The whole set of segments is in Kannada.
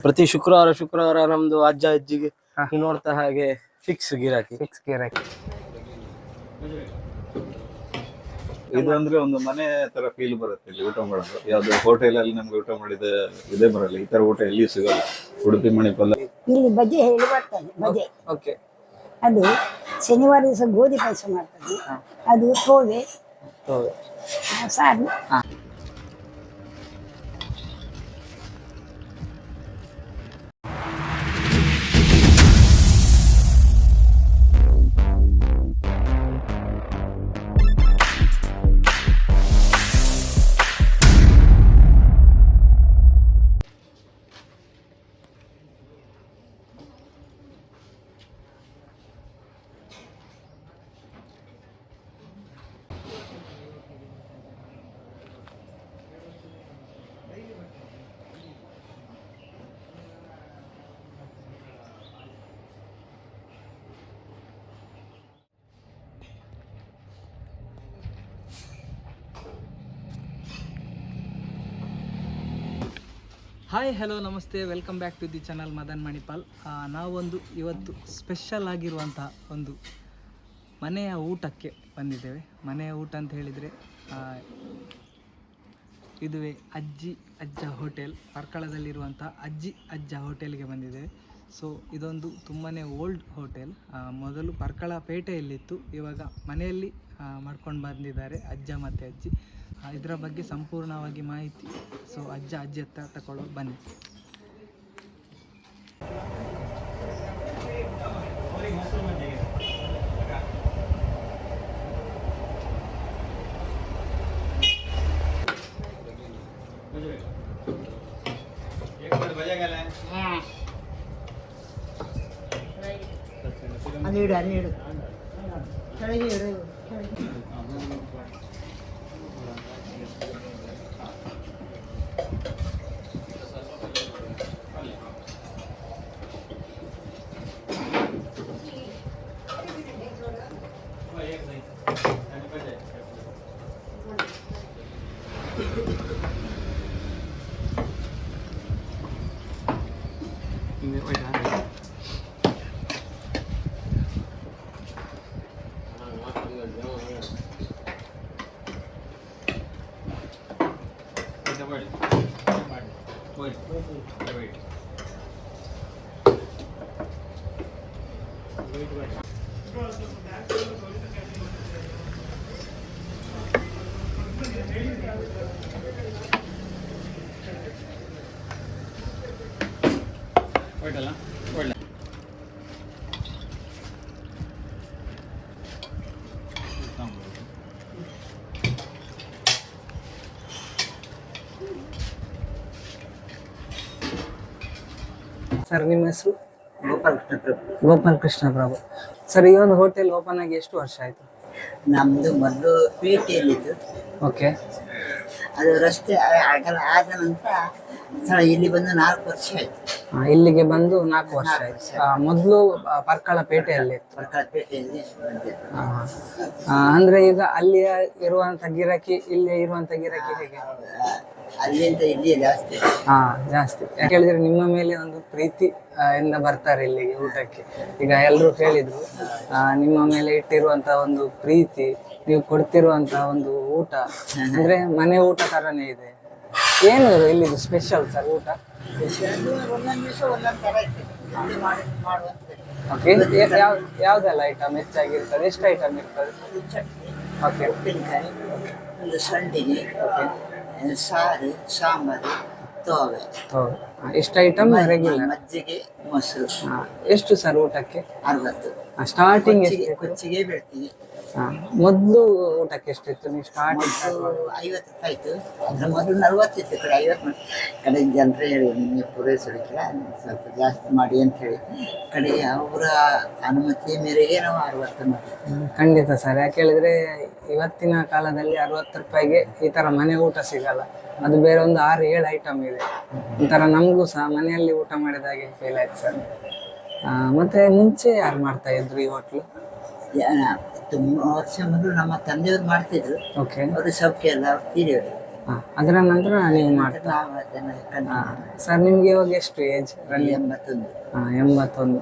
ಪ್ರತಿ ಶುಕ್ರವಾರ ಶುಕ್ರವಾರ ನಮ್ದು ಅಜ್ಜ ಅಜ್ಜಿಗೆ ಹಾ. ನೀವು ನೋಡ್ತಾ ಹಾಗೆ ಫಿಕ್ಸ್ ಗಿರಾಕಿ. ಫಿಕ್ಸ್ ಗಿರಾಕಿ. ಇದು ಅಂದ್ರೆ ಒಂದು ಮನೆ ತರ ಫೀಲ್ ಬರುತ್ತೆ ಇಲ್ಲಿ ಊಟ ಮಾಡೋದು. ಯಾವ್ದು ಹೋಟೆಲ್ ಅಲ್ಲಿ ನಮ್ಗೆ ಊಟ ಮಾಡಿದ ಇದೇ ಬರಲ್ಲ ಈ ತರ ಊಟ ಎಲ್ಲಿ ಸಿಗಲ್ಲ. ಉಡುಪಿ ಮಣಿಪಾಲ. ಇಲ್ಲಿ ಬಜ್ಜಿ ಹೇಳಿ ಬರ್ತದೆ ಬಜ್ಜೆ. ಓಕೆ ಅದು ಶನಿವಾರ ದಿವಸ ಗೋಧಿ ಪಾಯಸ ಮಾಡ್ತದೆ ಅದು ತೋವೆ ಸಾರು. ಹಾಯ್ ಹಲೋ ನಮಸ್ತೆ. Welcome back to the channel Madan Manipal ನಾವೊಂದು ಇವತ್ತು ಸ್ಪೆಷಲ್ ಆಗಿರುವಂತಹ ಒಂದು ಮನೆಯ ಊಟಕ್ಕೆ ಬಂದಿದ್ದೇವೆ. ಮನೆಯ ಊಟ ಅಂತ ಹೇಳಿದರೆ ಇದುವೇ ಅಜ್ಜಿ ಅಜ್ಜ ಹೋಟೆಲ್ ಪರ್ಕಳದಲ್ಲಿರುವಂಥ ಅಜ್ಜಿ ಅಜ್ಜ ಹೋಟೆಲ್ಗೆ ಬಂದಿದ್ದೇವೆ. ಸೊ ಇದೊಂದು ತುಂಬಾ ಓಲ್ಡ್ ಹೋಟೆಲ್ ಮೊದಲು ಪರ್ಕಳ ಪೇಟೆಯಲ್ಲಿತ್ತು. ಇವಾಗ ಮನೆಯಲ್ಲಿ ಮಾಡ್ಕೊಂಡು ಬಂದಿದ್ದಾರೆ ಅಜ್ಜ ಮತ್ತು ಅಜ್ಜಿ. ಇದರ ಬಗ್ಗೆ ಸಂಪೂರ್ಣವಾಗಿ ಮಾಹಿತಿ. ಸೊ ಅಜ್ಜ ಅಜ್ಜಿ ಹತ್ರ ತಗೊಳ್ಳೋ ಬನ್ನಿ. ಅದು ಇಡು. ಅಲ್ಲಿ ಇಡು ಕೆಳಗೆ ಒಳ್ಳೆ. ಸರ್ ನಿಮ್ಮ ಹೆಸರು? ಗೋಪಾಲ ಕೃಷ್ಣ ಪ್ರಭು. ಗೋಪಾಲ್ ಕೃಷ್ಣ ಪ್ರಭು. ಸರ್ ಈ ಒಂದು ಹೋಟೆಲ್ ಓಪನ್ ಆಗಿ ಎಷ್ಟು ವರ್ಷ ಆಯಿತು? ನಮ್ದು ಮೊದಲು ಪೇಟೆಯಲ್ಲಿತ್ತು ಓಕೆ ಅದು ರಸ್ತೆ ಆಗಲ್ಲ ಆದ ನಂತರ ಇಲ್ಲಿ ಬಂದು ನಾಲ್ಕು ವರ್ಷ ಆಯ್ತು. ಇಲ್ಲಿಗೆ ಬಂದು ನಾಲ್ಕು ವರ್ಷ ಆಯ್ತು. ಮೊದಲು ಪರ್ಕಳ ಪೇಟೆಯಲ್ಲಿ ಪರ್ಕಳ ಪೇಟೆಯಲ್ಲಿ ಬಂದಿದ್ದು. ಆ, ಆ, ಅಂದ್ರೆ ಈಗ ಅಲ್ಲಿ ಇರುವಂತ ಗಿರಾಕಿ ಇಲ್ಲಿ ಇರುವಂತ ಗಿರಾಕಿ ಹೇಗೆ? ಆ, ಅಲ್ಲಿಂದ ಇಲ್ಲಿ ಜಾಸ್ತಿ. ಹಾ ಜಾಸ್ತಿ. ಯಾಕೆ ಹೇಳಿದ್ರೆ ನಿಮ್ಮ ಮೇಲೆ ಒಂದು ಪ್ರೀತಿ ಆ, ಇಂದ ಬರ್ತಾರೆ ಇಲ್ಲಿಗೆ ಊಟಕ್ಕೆ. ಈಗ ಎಲ್ಲರೂ ಹೇಳಿದ್ರು ಆ, ನಿಮ್ಮ ಮೇಲೆ ಇಟ್ಟಿರುವಂತ ಒಂದು ಪ್ರೀತಿ ನೀವು ಕೊಡ್ತಿರುವಂತ ಒಂದು ಊಟ. ಅಂದ್ರೆ ಮನೆ ಊಟ ತರನೇ ಇದೆ. ಏನು ಇಲ್ಲಿ ಸ್ಪೆಷಲ್ ಸರ್ ಊಟ? ಒಂದೊಂದು ದಿವಸ ಒಂದೊಂದು ಥರ ಇರ್ತದೆ ಇಲ್ಲಿ ಮಾಡಿ ಮಾಡುವಂಥದ್ದು ಓಕೆ ಯಾವ್ದೆಲ್ಲ ಐಟಮ್ ಹೆಚ್ಚಾಗಿರ್ತದೆ ಎಷ್ಟು ಐಟಮ್ ಇರ್ತದೆ? ಒಂದು ಚಟ್ನಿ ಓಕೆ ಉಪ್ಪಿನಕಾಯಿ ಒಂದು ಸಂಡಿಗೆ. ಸಾರು ಸಾಂಬಾರು ತೋವೆ. ಎಷ್ಟು ಐಟಮ್ ರೆಗ್ಯುಲರ್ ಮಜ್ಜಿಗೆ ಮೊಸರು. ಎಷ್ಟು ಸರ್ ಊಟಕ್ಕೆ? ಅರವತ್ತು. ಸ್ಟಾರ್ಟಿಂಗ್ ಕೊಚ್ಚಿಗೆ ಬೀಳ್ತೀವಿ ಮೊದಲು ಊಟಕ್ಕೆ ಎಷ್ಟಿತ್ತು? ನೀವು ಸ್ಟಾರ್ಟ್ ಐವತ್ತು ಆಯ್ತು ಅದ್ರ ಮೊದಲು ನಲ್ವತ್ತಿತ್ತು ಕಡೆ ಐವತ್ತು ಕಡೆ ಜನರೇ ಹೇಳಿ ನಿಮಗೆ ಪೂರೈಸಲಿಕ್ಕೆ ಸ್ವಲ್ಪ ಜಾಸ್ತಿ ಮಾಡಿ ಅಂತ ಹೇಳಿ. ಕಡೆ ಅವರ ಅನುಮತಿ ಮೇರೆಗೆ ನಾವು ಅರವತ್ತು ಮಾಡಿ. ಖಂಡಿತ ಸರ್. ಯಾಕೆ ಹೇಳಿದ್ರೆ ಇವತ್ತಿನ ಕಾಲದಲ್ಲಿ ಅರವತ್ತು ರೂಪಾಯಿಗೆ ಈ ತರ ಮನೆ ಊಟ ಸಿಗಲ್ಲ. ಅದು ಬೇರೆ ಒಂದು ಆರು ಏಳು ಐಟಮ್ ಇದೆ. ಒಂಥರ ನಮಗೂ ಸಹ ಮನೆಯಲ್ಲಿ ಊಟ ಮಾಡಿದ ಹಾಗೆ ಫೀಲ್ ಆಯ್ತು ಸರ್. ಮತ್ತೆ ಮುಂಚೆ ಯಾರು ಮಾಡ್ತಾ ಇದ್ರು ಈ ಹೋಟ್ಲು ಯಾ- ಮೂರು ವರ್ಷ ಮೊದಲು ನಮ್ಮ ತಂದೆಯವರು ಮಾಡ್ತಿದ್ರು. ಓಕೆ ಅವರು ಸೌಖ್ಯ ಎಲ್ಲ ಅವ್ರು ತೀರಿಯವರು ಅದರ ನಂತರ ನೀವು ಮಾಡ್ತಾ ನಾವು ಅದನ್ನು ಕಂಡು ಸರ್ ನಿಮ್ಗೆ ಇವಾಗ ಎಷ್ಟು ಏಜ್ ರನ್ನಿಂಗ್ ಎಂಬತ್ತೊಂದು. ಎಂಬತ್ತೊಂದು.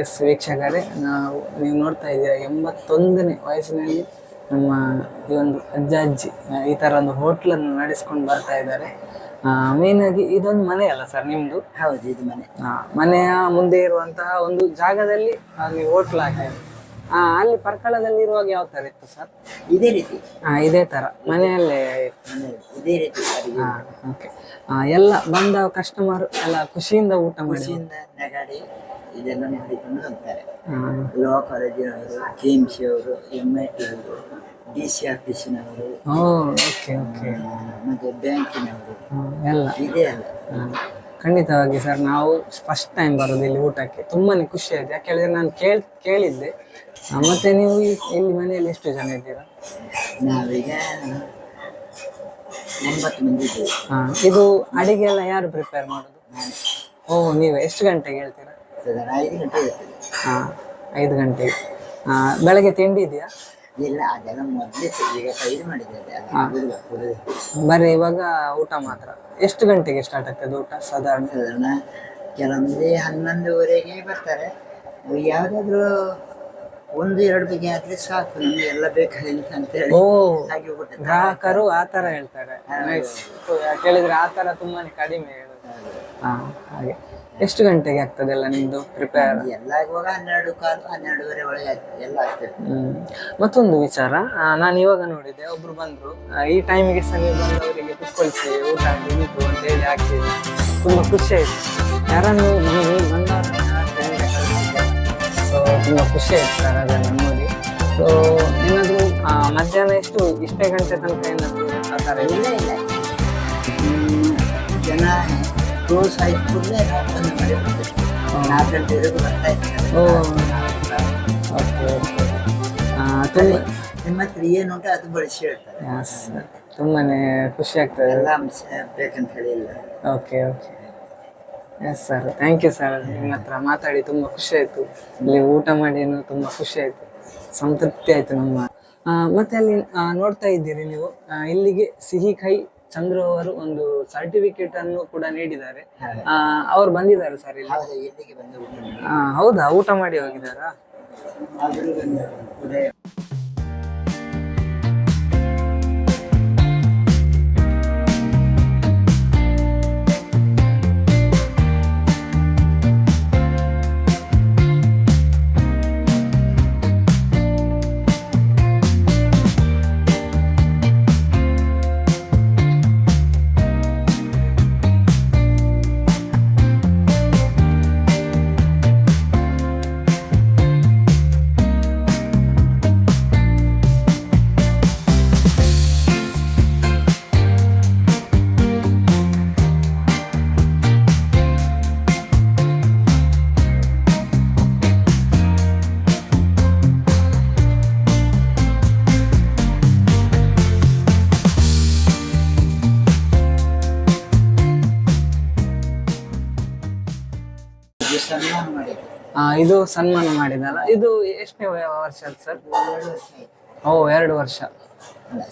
ಎಸ್ ವೀಕ್ಷಕರೇ ನಾವು ನೀವು ನೋಡ್ತಾ ಇದ್ದೀರಾ ಎಂಬತ್ತೊಂದನೇ ವಯಸ್ಸಿನಲ್ಲಿ ನಮ್ಮ ಈ ಒಂದು ಅಜ್ಜ ಅಜ್ಜಿ ಆ, ಈ ಥರ ಒಂದು ಹೋಟ್ಲನ್ನು ನಡೆಸ್ಕೊಂಡು ಬರ್ತಾ ಇದ್ದಾರೆ. ಮೇಯ್ನಾಗಿ ಇದೊಂದು ಮನೆ ಅಲ್ಲ ಸರ್ ನಿಮ್ಮದು ಹೌದು ಇದು ಮನೆ. ಮನೆಯ ಮುಂದೆ ಇರುವಂತಹ ಒಂದು ಜಾಗದಲ್ಲಿ ಅಲ್ಲಿ ಹೋಟ್ಲ್ ಹಾಕಿದ್ದೀರಿ ಆ, ಅಲ್ಲಿ ಪರ್ಕಳದಲ್ಲಿ ಇರುವಾಗ ಯಾವ ತರ ಇತ್ತು ಸರ್? ಇದೇ ರೀತಿ. ಹಾ ಇದೇ ತರ. ಮನೆಯಲ್ಲೇ ಮನೆ ಇದೇ ರೀತಿ ಅಡಿಗೆ ಹಾಂ ಓಕೆ. ಎಲ್ಲ ಬಂದ ಕಸ್ಟಮರ್ ಎಲ್ಲ ಖುಷಿಯಿಂದ ಊಟ ಮಾಡಿ. ಖುಷಿಯಿಂದ ನಗಾಡಿ ಇದೆಲ್ಲ ಮಾಡಿಕೊಂಡು ಹೋಗ್ತಾರೆ. ಹಾಂ. ಲಾ ಕಾಲೇಜಿನವರು ಕೆ ಎಂ ಸಿ ಅವರು ಎಂ ಐ ಟಿ ಅವರು ಡಿ ಸಿ ಆಫೀಸಿನವರು ಓ ಓಕೆ ಓಕೆ. ಮತ್ತೆ ಬ್ಯಾಂಕಿನವರು. ಎಲ್ಲ. ಇದೇ ಅಲ್ಲ. ಖಂಡಿತವಾಗಿ ಸರ್ ನಾವು ಫಸ್ಟ್ ಟೈಮ್ ಬರೋದು ಇಲ್ಲಿ ಊಟಕ್ಕೆ. ತುಂಬಾನೇ ಖುಷಿ ಆಯ್ತು. ಯಾಕೆ ಹೇಳಿದ್ರೆ ನಾನು ಕೇಳ್ ಕೇಳಿದ್ದೆ. ಮತ್ತೆ ನೀವು ಇಲ್ಲಿ ಮನೆಯಲ್ಲಿ ಎಷ್ಟು ಜನ ಇದ್ದೀರಾ? ನಾವೀಗ ಎಂಬತ್ತು ಮಂದಿ ಇದ್ದೇವೆ. ಹಾ ಇದು ಅಡಿಗೆ ಎಲ್ಲ ಯಾರು ಪ್ರಿಪೇರ್ ಮಾಡೋದು? ಓ ನೀವು. ಎಷ್ಟು ಗಂಟೆಗೆ ಹೇಳ್ತೀರಾ? ಐದು ಗಂಟೆ ಇರ್ತದೆ ಹಾ ಐದು ಗಂಟೆಗೆ. ಆ, ಬೆಳಗ್ಗೆ ತಿಂಡಿ ಇದೆಯಾ? ಇಲ್ಲ ಅದೆಲ್ಲ ಮೊದಲಿತ್ತು ಈಗ ಸೈಡ್ ಮಾಡಿದ್ದಾರೆ ಅಲ್ಲ ಆಗುದಿಲ್ಲ ಕುಡಿದು ಬರೀ ಇವಾಗ ಊಟ ಮಾತ್ರ. ಎಷ್ಟು ಗಂಟೆಗೆ ಸ್ಟಾರ್ಟ್ ಆಗ್ತದೆ ಊಟ ಸಾಧಾರಣ? ಸಾಧಾರಣ ಕೆಲವೊಂದು ಹನ್ನೊಂದುವರೆಗೆ ಬರ್ತಾರೆ. ಯಾವುದಾದ್ರೂ ಒಂದು ಎರಡು ಬಗೆ ಆದ್ರೆ ಸಾಕು ನಮ್ಗೆ ಎಲ್ಲ ಬೇಕಾಗಿತ್ತು ಅಂತ ಹೇಳಿ ಓ ಹಾಗೆ ಊಟ ಗ್ರಾಹಕರು ಆ ತರ ಹೇಳ್ತಾರೆ. ಕೇಳಿದ್ರೆ ಆ ತರ ತುಂಬಾನೇ ಕಡಿಮೆ ಹೇಳೋದು. ಹಾ ಹಾಗೆ. ಎಷ್ಟು ಗಂಟೆಗೆ ಆಗ್ತದೆ ಎಲ್ಲ ನಿಮ್ದು ಪ್ರಿಪೇರ್ ಎಲ್ಲ ಇವಾಗ ಹನ್ನೆರಡು ಕಾಲು ಹನ್ನೆರಡುವರೆ ಒಳಗೆ ಆಗ್ತದೆ ಎಲ್ಲ ಆಗ್ತದೆ. ಹ್ಮ್. ಮತ್ತೊಂದು ವಿಚಾರ ಆ, ನಾನು ಇವಾಗ ನೋಡಿದೆ ಒಬ್ರು ಬಂದ್ರು. ಆ, ಈ ಟೈಮಿಗೆ ಸಹ ನೀವು ಬಂದವರಿಗೆ ಕುತ್ಕೊಳ್ಸಿ ಊಟ ನಿಂತು ಅಂತ ಹೇಳಿ ಹಾಕ್ತೀವಿ ತುಂಬಾ ಖುಷಿ ಆಯ್ತು. ಯಾರನ್ನು ನೀವು. ಸೊ ತುಂಬಾ ಖುಷಿ ಆಯ್ತು ಸರ್ ಅದನ್ನು ನೋಡಿ. ಸೊ ಏನಾದ್ರು ಮಧ್ಯಾಹ್ನ ಎಷ್ಟು ಇಷ್ಟೇ ಗಂಟೆ ತನಕ ಏನಾದ್ರು ಆ ಥರ ಇಲ್ಲ ಇಲ್ಲ. ಹ್ಮ್, ಜನ ಕ್ಲೋಸ್ ಆಯ್ತು ಕೂಡಲೇ ನಾವು ಬಂದು ಮಾಡಿ ಬಿಡ್ತೇವೆ ನಾಲ್ಕು ಗಂಟೆವರೆಗೂ ಬರ್ತಾ ಇರ್ತಾರೆ ಓ. Okay okay. ತುಂಬ ನಿಮ್ಮ ಹತ್ರ ಏನುಂಟು ಅದು ಬಳಸಿ ಹೇಳ್ತಾರೆ. ತುಂಬಾನೇ ಖುಷಿ ಆಗ್ತದೆ. ಎಲ್ಲ ಅಂಶ ಬೇಕಂತ ಹೇಳಿ ಇಲ್ಲ okay okay. Yes sir thank you sir ನಿಮ್ಮ ಹತ್ರ ಮಾತಾಡಿ ತುಂಬ ಖುಷಿ ಆಯ್ತು. ಇಲ್ಲಿ ಊಟ ಮಾಡಿ ತುಂಬ ಖುಷಿ ಆಯಿತು. ಸಂತೃಪ್ತಿ ಆಯಿತು ನಮ್ಮ ಮತ್ತೆ ಅಲ್ಲಿ ನೋಡ್ತಾ ಇದ್ದೀರಿ ನೀವು. ಇಲ್ಲಿಗೆ ಸಿಹಿ ಕೈ ಚಂದ್ರು ಅವರು ಒಂದು ಸರ್ಟಿಫಿಕೇಟ್ ಅನ್ನು ಕೂಡ ನೀಡಿದ್ದಾರೆ. ಅವ್ರು ಬಂದಿದ್ದಾರೆ ಸರ್ ಇಲ್ಲಿ. ಹೌದಾ? ಊಟ ಮಾಡಿ ಹೋಗಿದ್ದಾರಾ? ಇದು ಸನ್ಮಾನ ಮಾಡಿದಲ್ಲ. ಇದು ಎಷ್ಟನೇ ವರ್ಷ ಸರ್? ಓ ಎರಡು ವರ್ಷ.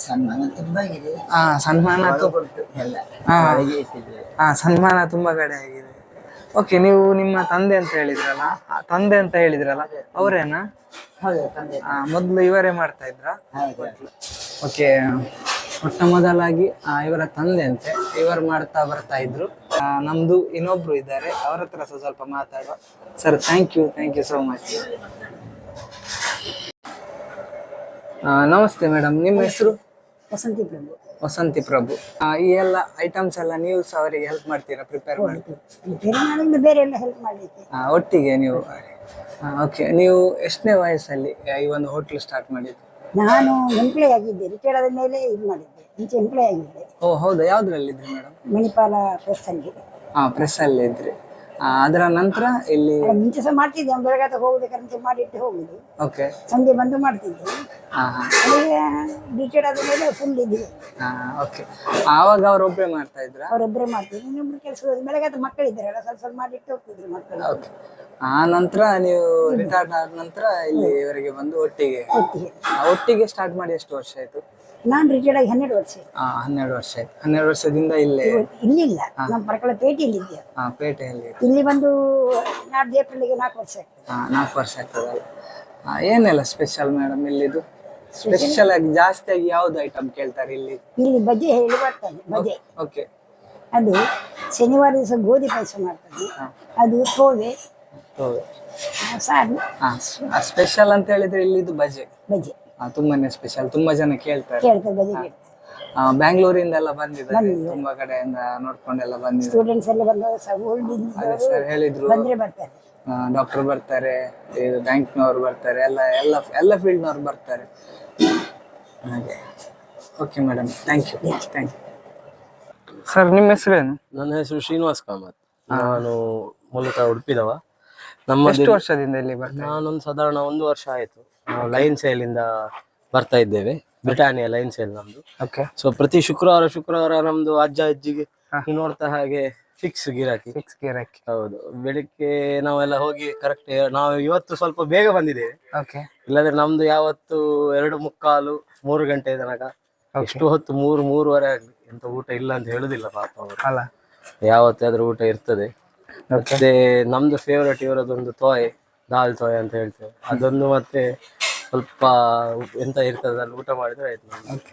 ಸನ್ಮಾನ ತುಂಬಾ ಇದೆ ಆ ಸನ್ಮಾನ ಹಾ. ಸನ್ಮಾನ ತುಂಬಾ ಕಡೆ ಆಗಿದೆ. ಓಕೆ ನೀವು ನಿಮ್ಮ ತಂದೆ ಅಂತ ಹೇಳಿದ್ರಲ್ಲ? ತಂದೆ ಅಂತ ಹೇಳಿದ್ರಲ್ಲ? ಅವರೇನಾ? ಮೊದ್ಲು ಇವರೇ ಮಾಡ್ತಾ ಇದ್ರಾ? ಓಕೆ ಮೊಟ್ಟ ಮೊದಲಾಗಿ ಆ, ಇವರ ತಂದೆ ಅಂತೆ ಇವರು ಮಾಡ್ತಾ ಬರ್ತಾ ಇದ್ರು. ನಮ್ದು ಇನ್ನೊಬ್ರು ಇದ್ದಾರೆ. ಅವರ ಹತ್ರ ಸಹ ಸ್ವಲ್ಪ ಮಾತಾಡುವ. Sir thank you thank you so much ನಮಸ್ತೆ ಮೇಡಮ್ ನಿಮ್ಮ ಹೆಸರು? ವಸಂತಿ ಪ್ರಭು. ವಸಂತಿ ಪ್ರಭು. ಆ, ಈ ಎಲ್ಲ ಐಟಮ್ಸ್ ಎಲ್ಲ ನೀವು ಸಹ ಅವರಿಗೆ ಹೆಲ್ಪ್ ಮಾಡ್ತೀರಾ ಪ್ರಿಪೇರ್ ಮಾಡಿ ಬೇರೆ ಬೇರೆ ಎಲ್ಲ ಹೆಲ್ಪ್ ಮಾಡಲಿಕ್ಕೆ. ಆ, ಒಟ್ಟಿಗೆ ನೀವು ಓಕೆ ನೀವು ಎಷ್ಟನೇ ವಯಸ್ಸಲ್ಲಿ ಈ ಒಂದು ಹೋಟ್ಲ್ ಸ್ಟಾರ್ಟ್ ಮಾಡಿದ್ದು? ನಾನು ಎಂಪ್ಲಾಯ್ ಆಗಿದ್ದೆ ರಿಟೈರ್ಡ್ ಆದ ಮೇಲೆ ಇದು ಮಾಡಿದ್ದೆ. ಮುಂಚೆ ಎಂಪ್ಲಾಯ್ ಆಗಿದ್ದೆ. ಓ ಹೌದಾ? ಯಾವ್ದ್ರಲ್ಲಿದ್ರಿ ಮೇಡಮ್? ಮಣಿಪಾಲ ಪ್ರೆಸ್ ಅಲ್ಲಿ. ಹಾ ಪ್ರೆಸ್ ಅಲ್ಲಿ ಇದ್ರಿ. ಅದರ ನಂತರ ಇಲ್ಲಿ ಮುಂಚೆ ಸಹ ಮಾಡ್ತಿದ್ದೆ ಬೆಳಗಾತ ಹೋಗ್ಬೇಕಂತ ಮಾಡಿಟ್ಟು ಹೋಗುದು. ಓಕೆ ಸಂಜೆ ಬಂದು ಮಾಡ್ತಿದ್ದೆ. ಡಿಟೇಡ್ ಹಾ. ಅಲ್ಲಿಗೆ ರಿಟೈರ್ಡ್ ಆದ ಮೇಲೆ ಫುಲ್ ಇದ್ವಿ ಓಕೆ ಆವಾಗ ಅವ್ರೊಬ್ಬರೇ ಮಾಡ್ತಾ ಇದ್ರ? ಅವರೊಬ್ಬರೇ ಮಾಡ್ತಿದ್ರು. ಇನ್ನೊಬ್ರು ಕೆಲಸ ಬೆಳಗಾತ ಮಕ್ಕಳಿದ್ದಾರಲ್ಲ ಸ್ವಲ್ಪ ಸ್ವಲ್ಪ ಮಾಡಿಟ್ಟು ಹೋಗ್ತಿದ್ರು ಮಕ್ಕಳು. ಓಕೆ ಆ ನಂತರ ನೀವು ರಿಟೈರ್ಡ್ ಆದ ನಂತರ ಇಲ್ಲಿ ಇವರಿಗೆ ಬಂದು ಒಟ್ಟಿಗೆ ಒಟ್ಟಿಗೆ. ಸ್ಟಾರ್ಟ್ ಮಾಡಿ ಎಷ್ಟು ವರ್ಷ ಆಯ್ತು? ನಾನು ರಿಟೈರ್ಡ್ ಆಗಿ ಹನ್ನೆರಡು ವರ್ಷ ಆಯ್ತು. ಆ, ಹನ್ನೆರಡು ವರ್ಷ ಆಯ್ತು. ಹನ್ನೆರಡು ವರ್ಷದಿಂದ ಇಲ್ಲೇ. ಇಲ್ಲಿಲ್ಲ. ನಮ್ಮ ಪರಕಳ ಪೇಟೆಯಲ್ಲಿ ಇದೆಯಾ? ಆ, ಪೇಟೆಯಲ್ಲಿ ಇಲ್ಲಿ ಬಂದು ನಾಡ್ದು ಏಪ್ರಿಲ್ಗೆ ನಾಲ್ಕು ವರ್ಷ ಆಗ್ತದೆ. ಆ, ನಾಲ್ಕು ವರ್ಷ ಆಗ್ತದಲ್ಲ. ಆ, ಏನೆಲ್ಲ ಸ್ಪೆಷಲ್ ಮೇಡಮ್ ಇಲ್ಲಿದು? ಸ್ಪೆಷಲ್ ಆಗಿ ಜಾಸ್ತಿಯಾಗಿ ಯಾವ್ದು ಐಟಮ್ ಕೇಳ್ತಾರೆ ಇಲ್ಲಿ? ಇಲ್ಲಿ ಬಜೆ ಹೇಳಿ ಬರ್ತಾನೆ ಬಜೆ. ಓಕೆ. ಅದು ಶನಿವಾರ ದಿವಸ ಗೋಧಿ ಪಾಯಸ ಮಾಡ್ತಾನೆ ಅದು ತೋವೆ. ಸಾರು. ಸ್ಪೆಷಲ್ ಅಂತ ಹೇಳಿದ್ರೆ ಇಲ್ಲಿದು ಬಜೆ. ಬಜೆ. ತುಂಬಾನೇ ಸ್ಪೆಷಲ್ ತುಂಬಾ ಜನ ಕೇಳ್ತಾರೆ. ಕೇಳ್ತಾರೆ ಬಜೆ ಕೇಳ್ತಾರೆ ಆ, ಬ್ಯಾಂಗ್ಳೂರಿಂದ ಎಲ್ಲ ಬಂದಿದ್ದಾರೆ ತುಂಬಾ ಕಡೆಯಿಂದ ನೋಡ್ಕೊಂಡೆಲ್ಲ ಬಂದಿದ್ದಾರೆ. ಸ್ಟೂಡೆಂಟ್ಸ್ ಎಲ್ಲ ಸರ್ ಹೇಳಿದ್ರು. ಬಂದ್ರೆ ಬರ್ತಾರೆ. ಡಾಕ್ಟರ್ ಬರ್ತಾರೆ ಬ್ಯಾಂಕ್ನವ್ರು ಬರ್ತಾರೆ ಎಲ್ಲ ಎಲ್ಲ ಎಲ್ಲ ಫೀಲ್ಡ್ನವ್ರು ಬರ್ತಾರೆ. ಹಾಗೆ. Okay madam thank you thank you sir ನಿಮ್ಮ ಹೆಸರೇನು? ನನ್ನ ಹೆಸರು ಶ್ರೀನಿವಾಸ್ ಕಾಮತ್. ನಾನು ಮೂಲತಃ ಉಡುಪಿದವ. ನಮ್ಮ ಎಷ್ಟು ವರ್ಷದಿಂದ ಇಲ್ಲಿ ಬರ್ತಾರೆ ನಾನೊಂದು ಸಾಧಾರಣ ಒಂದು ವರ್ಷ ಆಯ್ತು. ನಾವು ಲೈನ್ ಸೇಲಿಂದ ಬರ್ತಾ ಇದ್ದೇವೆ. ಬ್ರಿಟಾನಿಯಾ ಲೈನ್ ಸೇಲ್ ನಮ್ದು. ಓಕೆ ಸೊ ಪ್ರತಿ ಶುಕ್ರವಾರ ಶುಕ್ರವಾರ ನಮ್ದು ಅಜ್ಜ ಅಜ್ಜಿಗೆ ನೀವು ನೋಡ್ತಾ ಹಾಗೆ ಫಿಕ್ಸ್ ಗಿರಾಕಿ. ಫಿಕ್ಸ್ ಗಿರಾಕಿ. ಹೌದು. ಬೆಳಿಗ್ಗೆ ನಾವೆಲ್ಲ ಹೋಗಿ ಕರೆಕ್ಟ್ ನಾವು ಇವತ್ತು ಸ್ವಲ್ಪ ಬೇಗ ಬಂದಿದ್ದೇವೆ. ಓಕೆ ಇಲ್ಲಾಂದ್ರೆ ನಮ್ದು ಯಾವತ್ತು ಎರಡು ಮುಕ್ಕಾಲು ಮೂರು ಗಂಟೆ ತನಕ. ಎಷ್ಟು ಹೊತ್ತು? ಮೂರು ಮೂರುವರೆ ಆಗ್ಲಿ. ಎಂತ ಊಟ ಇಲ್ಲ ಅಂತ ಹೇಳುದಿಲ್ಲ ಪಾಪ ಅವರು. ಅಲ್ಲ. ಯಾವತ್ತಾದ್ರೂ ಊಟ ಇರ್ತದೆ. ಮತ್ತೆ ನಮ್ದು ಫೇವರೇಟ್ ಇವರದೊಂದು ತೋಯ್ ದಾಲ್ ತೋಯ್ ಅಂತ ಹೇಳ್ತೇವೆ. ಅದೊಂದು ಮತ್ತೆ ಸ್ವಲ್ಪ ಎಂತ ಇರ್ತದೆ ಅಲ್ಲಿ ಊಟ ಮಾಡಿದ್ರೆ ಆಯ್ತು ನಮ್ಗೆ.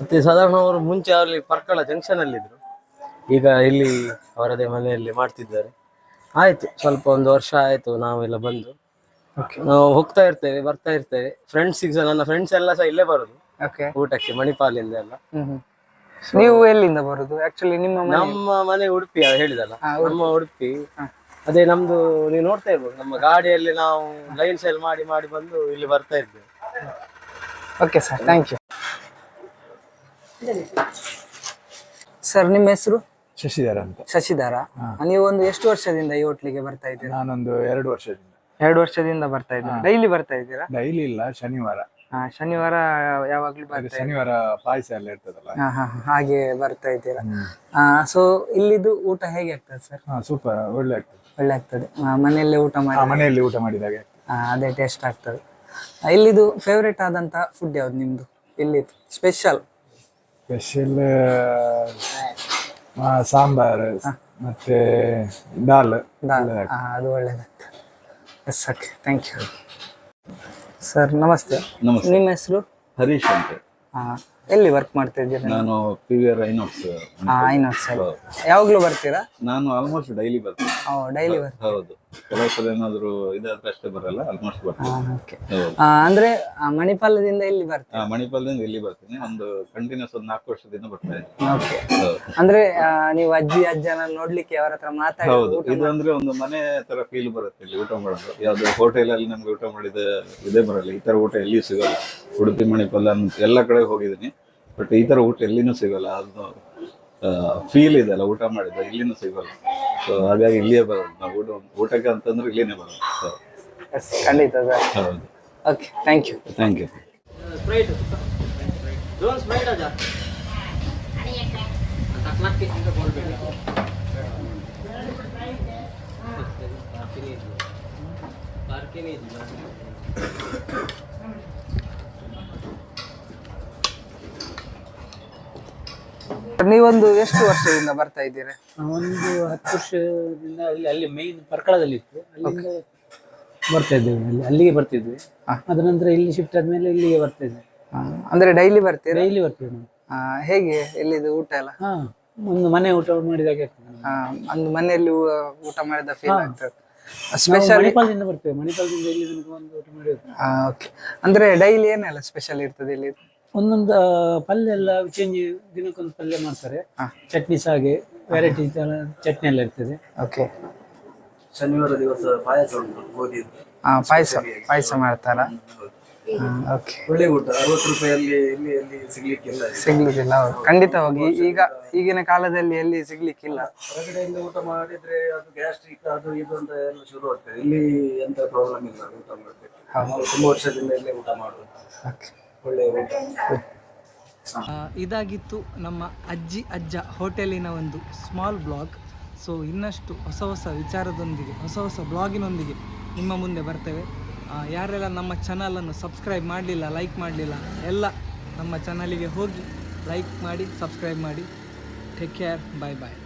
ಮತ್ತೆ ಸಾಧಾರಣ ಅವರು ಮುಂಚೆ ಅಲ್ಲಿ ಪರ್ಕಳ ಜಂಕ್ಷನ್ ಅಲ್ಲಿ ಇದ್ರು. ಈಗ ಇಲ್ಲಿ ಅವರದೇ ಮನೆಯಲ್ಲಿ ಮಾಡ್ತಿದ್ದಾರೆ. ಆಯ್ತು ಸ್ವಲ್ಪ ಒಂದು ವರ್ಷ ಆಯ್ತು ನಾವೆಲ್ಲ ಬಂದು. ಓಕೆ ನಾವು ಹೋಗ್ತಾ ಇರ್ತೇವೆ ಬರ್ತಾ ಇರ್ತೇವೆ. ಫ್ರೆಂಡ್ಸ್ ಈಗ ನನ್ನ ಫ್ರೆಂಡ್ಸ್ ಎಲ್ಲ ಸಹ ಇಲ್ಲೇ ಬರುದು. ಓಕೆ ಊಟಕ್ಕೆ ಮಣಿಪಾಲಿಂದ ಎಲ್ಲ. ನೀವು ಎಲ್ಲಿಂದ ಬರುದು? ಆಕ್ಚುಲಿ ನಿಮ್ಮ ಮನೆ ನಮ್ಮ ಮನೆ ಉಡುಪಿ ಅದು ಹೇಳಿದಲ್ಲ ನಮ್ಮ ಉಡುಪಿ. ಅದೇ ನಮ್ದು ನೀವು ನೋಡ್ತಾ ಇರ್ಬೋದು ನಮ್ಮ ಗಾಡಿಯಲ್ಲಿ ನಾವು ಲೈನ್ ಸೇಲ್ ಮಾಡಿ ಮಾಡಿ ಬಂದು ಇಲ್ಲಿ ಬರ್ತಾ ಇದ್ದೇವೆ. Okay sir thank you sir ನಿಮ್ಮ ಹೆಸರು? ಶಶಿಧರ ಅಂತ. ಶಶಿಧರ. ನೀವು ಒಂದು ಎಷ್ಟು ವರ್ಷದಿಂದ ಈ ಹೋಟ್ಲಿಗೆ ಬರ್ತಾ ಇದ್ದೀರಾ? ನಾನೊಂದು ಎರಡು ವರ್ಷದಿಂದ. ಎರಡು ವರ್ಷದಿಂದ ಬರ್ತಾ ಇದ್ದೀರಾ? ಡೈಲಿ ಬರ್ತಾ ಇದ್ದೀರಾ? ಡೈಲಿ ಇಲ್ಲ ಶನಿವಾರ. ಹಾ, ಶನಿವಾರ ಯಾವಾಗ್ಲೂ ಬರ್ತಾ ಶನಿವಾರ ಪಾಯಸ ಎಲ್ಲ ಇರ್ತದಲ್ಲ. ಹಾ, ಹಾ, ಹಾ, ಹಾಗೆ ಬರ್ತಾ ಇದ್ದೀರಾ? ಸೊ ಇಲ್ಲಿದು ಊಟ ಹೇಗೆ ಆಗ್ತದೆ ಸರ್ ಹಾ ಸೂಪರ್ ಒಳ್ಳೆ ಆಗ್ತದೆ. ಒಳ್ಳೆ ಆಗ್ತದೆ ಆ, ಮನೆಯಲ್ಲೇ ಊಟ ಮಾಡಿ ಆ, ಮನೆಯಲ್ಲಿ ಊಟ ಮಾಡಿದಾಗ ಆ, ಅದೇ ಟೇಸ್ಟ್ ಆಗ್ತದೆ. ಆ, ಇಲ್ಲಿದು ಫೇವ್ರೇಟ್ ಆದಂತ ಫುಡ್ ಯಾವ್ದು ನಿಮ್ದು? ಇಲ್ಲಿ ಸ್ಪೆಷಲ್ ಸ್ಪೆಷಲ್ ಸಾಂಬಾರ್ ಮತ್ತೆ ದಾಲ್. ದಾಲ್. ಆ, ಅದು ಒಳ್ಳೇದಾಗ್ತದೆ. Yes okay thank you sir ನಮಸ್ತೆ. ನಮಸ್ತೆ. ನಿಮ್ಮ ಹೆಸರು? ಹರೀಶ್ ಅಂತ. ಆ, ಎಲ್ಲಿ ವರ್ಕ್ ಮಾಡ್ತಾ ಇದ್ದೀರಾ ನಾನು P V R INOX INOX ಯಾವಾಗ್ಲೂ ಬರ್ತೀರಾ? ನಾನು ಆಲ್ಮೋಸ್ಟ್ ಡೈಲಿ ಬರ್ತೇನೆ. ಡೈಲಿ ಬರ್ತೀರಾ? ಹೌದು. ಕೆಲವು ಸಲ ಏನಾದ್ರು ಇದಾದ್ರೆ ಅಷ್ಟೇ ಬರಲ್ಲ ಆಲ್ಮೋಸ್ಟ್ ಬರ್ತೇನೆ ಅಂದ್ರೆ ಮಣಿಪಾಲದಿಂದ ಇಲ್ಲಿ ಬರ್ತೀನಿ ಮಣಿಪಾಲದಿಂದ ಇಲ್ಲಿ ಬರ್ತೀನಿ. ಒಂದು ಕಂಟಿನ್ಯೂಸ್ ಒಂದು ನಾಲ್ಕು ವರ್ಷದಿಂದ ಬರ್ತಾ ಇದ್ದೀನಿ. ಅಂದ್ರೆ ನೀವು ಅಜ್ಜಿ ಅಜ್ಜನ ನೋಡ್ಲಿಕ್ಕೆ ಅವರ ಹತ್ರ ಮಾತಾಡಿ ಹೌದು. ಇದು ಅಂದ್ರೆ ಒಂದು ಮನೆ ತರ ಫೀಲ್ ಬರುತ್ತೆ ಇಲ್ಲಿ ಊಟ ಮಾಡೋದು. ಯಾವ್ದು ಹೋಟೆಲ್ ಅಲ್ಲಿ ನಮ್ಗೆ ಊಟ ಮಾಡಿದ ಇದೇ ಬರಲ್ಲ. ಈ ತರ ಊಟ ಎಲ್ಲಿಯೂ ಸಿಗಲ್ಲ. ಉಡುಪಿ ಮಣಿಪಾಲ ಅಂತ ಎಲ್ಲ ಕಡೆ ಹೋಗಿದ್ದೀನಿ. ಬಟ್ ಈ ತರ ಊಟ ಎಲ್ಲಿನೂ ಸಿಗಲ್ಲ. ಅದು ಫೀಲ್ ಇದೆ ಅಲ್ಲ ಊಟ ಮಾಡಿದ ಇಲ್ಲಿನೂ ಸಿಗಲ್ಲ. ಸೊ ಹಾಗಾಗಿ ಇಲ್ಲಿಯೇ ಬರೋದು. ನಾವು ಊಟ ಊಟಕ್ಕೆ ಅಂತಂದ್ರೆ ಇಲ್ಲಿನೇ ಬರೋದು. So, ಎಸ್ ಖಂಡಿತ ಸರ್. ಹೌದು. Okay thank you thank you Sprite done Sprite ಅಜ್ಜ ನೀವೊಂದು ಎಷ್ಟು ವರ್ಷದಿಂದ ಬರ್ತಾ ಇದ್ದೀರಾ? ಒಂದು ಹತ್ತು ವರ್ಷದಿಂದ ಅಲ್ಲಿ ಅಲ್ಲಿ ಮೈನ್ ಪರ್ಕಳದಲ್ಲಿ ಇತ್ತು. ಅಲ್ಲಿಂದ ಬರ್ತಾ ಇದ್ದೇವೆ. ಅಲ್ಲಿ ಅಲ್ಲಿಗೆ ಬರ್ತಿದ್ವಿ. ಅದ ನಂತರ ಇಲ್ಲಿ ಶಿಫ್ಟ್ ಆದ್ಮೇಲೆ ಇಲ್ಲಿಗೆ ಬರ್ತಾ ಇದ್ವಿ ಆ, ಅಂದ್ರೆ ಡೈಲಿ ಬರ್ತೀರಾ? ಡೈಲಿ ಬರ್ತೀವಿ ನಾವು. ಆ, ಹೇಗೆ ಎಲ್ಲಿದು ಊಟ ಎಲ್ಲ? ಹಾ ಒಂದು ಮನೆ ಊಟ ಮಾಡಿದಾಗ ಆಗ್ತದೆ ನಮ್ಗೆ. ಆ, ಒಂದು ಮನೆಯಲ್ಲಿ ಊ- ಊಟ ಮಾಡಿದ ಫೀಲ್ ಆಗ್ತದೆ. ನಾವು ಸ್ಪೆಷಲ್ ಮಣಿಪಾಲದಿಂದ ಬರ್ತೇವೆ. ಮಣಿಪಾಲದಿಂದ ಇಲ್ಲಿ ತನಕ ಒಂದು ಊಟ ಮಾಡಿ ಅಂದ್ರೆ ಡೈಲಿ ಏನೆಲ್ಲ ಸ್ಪೆಷಲ್ ಇರ್ತದೆ ಇಲ್ಲಿ? ಒಂದೊಂದು ಪಲ್ಯ ಎಲ್ಲ ಚೇಂಜ್ ದಿನಕ್ಕೊಂದು ಪಲ್ಯ ಮಾಡ್ತಾರೆ. ಚಟ್ನಿ ಸಹ ಹಾಗೆ ವೆರೈಟಿ ಚಟ್ನಿ ಎಲ್ಲ ಇರ್ತದೆ. ಓಕೆ ಶನಿವಾರ ದಿವಸ ಪಾಯಸ ಉಂಟು ಗೋಧಿ ಪಾಯಸ ಪಾಯಸ ಮಾಡ್ತಾರ? ಓಕೆ ಒಳ್ಳೆ ಊಟ ಅರವತ್ತು ರೂಪಾಯಲ್ಲಿ ಇಲ್ಲಿ ಎಲ್ಲಿ ಸಿಗ್ಲಿಕ್ಕಿಲ್ಲ ಸಿಗ್ಲಿಕ್ಕಿಲ್ಲ ಹೌದು. ಖಂಡಿತವಾಗಿ ಈಗ ಈಗಿನ ಕಾಲದಲ್ಲಿ ಎಲ್ಲಿ ಸಿಗ್ಲಿಕ್ಕಿಲ್ಲ. ಹೊರಗಡೆಯಿಂದ ಊಟ ಮಾಡಿದ್ರೆ ಅದು ಗ್ಯಾಸ್ಟ್ರಿಕ್ ಅದು ಇದು ಅಂತ ಎಲ್ಲ ಶುರು ಆಗ್ತದೆ. ಇಲ್ಲಿ ಎಂತ ಪ್ರಾಬ್ಲಮ್ ಇಲ್ಲ ಊಟ ಮಾಡಬೇಕು ನಾವು ತುಂಬಾ ವರ್ಷದಿಂದ ಇಲ್ಲೇ ಊಟ ಮಾಡೋದು ಓಕೆ ಇದಾಗಿತ್ತು ನಮ್ಮ ಅಜ್ಜಿ ಅಜ್ಜ ಹೋಟೆಲಿನ ಒಂದು ಸ್ಮಾಲ್ ಬ್ಲಾಗ್ ಸೊ ಇನ್ನಷ್ಟು ಹೊಸ ಹೊಸ ವಿಚಾರದೊಂದಿಗೆ, ಹೊಸ ಹೊಸ ಬ್ಲಾಗಿನೊಂದಿಗೆ ನಿಮ್ಮ ಮುಂದೆ ಬರ್ತೇವೆ. ಯಾರೆಲ್ಲ ನಮ್ಮ ಚಾನಲನ್ನು ಸಬ್ಸ್ಕ್ರೈಬ್ ಮಾಡಲಿಲ್ಲ ಲೈಕ್ ಮಾಡಲಿಲ್ಲ, ಎಲ್ಲ ನಮ್ಮ ಚಾನಲಿಗೆ ಹೋಗಿ ಲೈಕ್ ಮಾಡಿ ಸಬ್ಸ್ಕ್ರೈಬ್ ಮಾಡಿ. ಟೇಕ್ ಕೇರ್ ಬಾಯ್ ಬಾಯ್